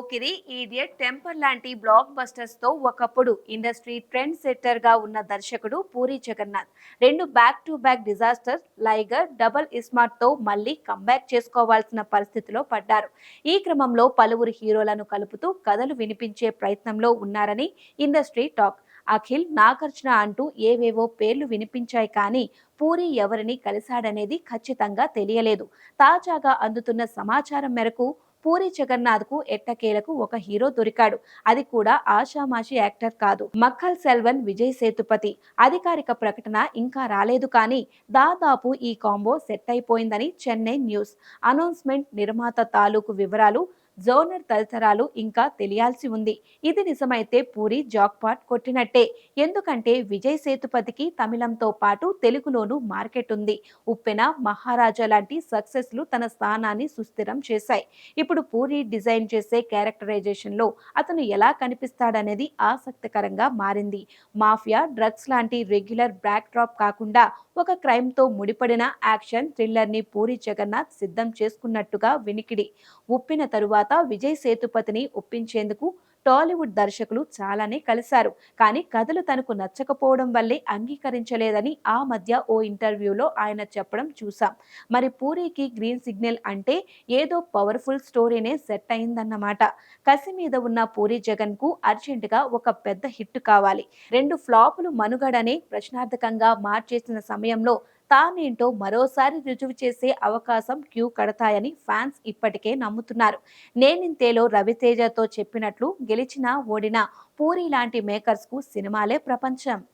Pokiri Idiot Temper లాంటి block బస్టర్స్తో ఒకప్పుడు ఇండస్ట్రీ ట్రెండ్ సెట్టర్గా ఉన్న దర్శకుడు పూరి జగన్నాథ్. రెండు back to back disasters Liger double ఇస్మార్ట్తో మళ్ళీ కంబ్యాక్ చేసుకోవాల్సిన పరిస్థితిలో పడ్డారు. ఈ క్రమంలో పలువురు హీరోలను కలుపుతూ కథలు వినిపించే ప్రయత్నంలో ఉన్నారని ఇండస్ట్రీ టాక్. అఖిల్ నాగార్జున అంటూ ఏవేవో పేర్లు వినిపించాయి కానీ పూరి ఎవరిని కలిశాడనేది ఖచ్చితంగా తెలియలేదు. తాజాగా అందుతున్న సమాచారం మేరకు పూరి జగన్నాథ్కు ఎట్టకేలకు ఒక హీరో దొరికాడు. అది కూడా ఆషామాషి యాక్టర్ కాదు. మక్కల్ సెల్వన్ విజయ్ సేతుపతి. అధికారిక ప్రకటన ఇంకా రాలేదు కానీ దాదాపు ఈ కాంబో సెట్ అయిపోయిందని చెన్నై న్యూస్. అనౌన్స్మెంట్ నిర్మాత తాలూకు వివరాలు జోనర్ తదితరాలు ఇంకా తెలియాల్సి ఉంది. ఇది నిజమైతే పూరి జాక్పాట్ కొట్టినట్టే. ఎందుకంటే విజయ్ సేతుపతికి తమిళంతో పాటు తెలుగులోనూ మార్కెట్ ఉంది. ఉప్పెన మహారాజా లాంటి సక్సెస్లు తన స్థానాన్ని సుస్థిరం చేశాయి. ఇప్పుడు పూరి డిజైన్ చేసే క్యారెక్టరైజేషన్లో అతను ఎలా కనిపిస్తాడనేది ఆసక్తికరంగా మారింది. మాఫియా డ్రగ్స్ లాంటి రెగ్యులర్ బ్యాక్ డ్రాప్ కాకుండా ఒక క్రైమ్తో ముడిపడిన యాక్షన్ థ్రిల్లర్ని పూరి జగన్నాథ్ సిద్ధం చేసుకున్నట్టుగా వినికిడి. ఉప్పిన తరువాత తర్వాత విజయ్ సేతుపతిని ఒప్పించేందుకు టాలీవుడ్ దర్శకులు చాలానే కలిశారు. కానీ కథలు తనకు నచ్చకపోవడం వల్లే అంగీకరించలేదని ఆ మధ్య ఓ ఇంటర్వ్యూలో ఆయన చెప్పడం చూసాం మరి పూరికి గ్రీన్ సిగ్నల్ అంటే ఏదో పవర్ఫుల్ స్టోరీనే సెట్ అయిందన్నమాట. కసి మీద ఉన్న పూరి జగన్కు అర్జెంటుగా ఒక పెద్ద హిట్ కావాలి. రెండు ఫ్లాపులు మనుగడనే ప్రశ్నార్థకంగా మార్చేసిన సమయంలో తానేంటో మరోసారి రుజువు చేసే అవకాశం క్యూ కడతాయని ఫ్యాన్స్ ఇప్పటికే నమ్ముతున్నారు. నేనింతేలో రవితేజతో చెప్పినట్లు గెలిచినా ఓడినా పూరి లాంటి మేకర్స్కు సినిమాలే ప్రపంచం.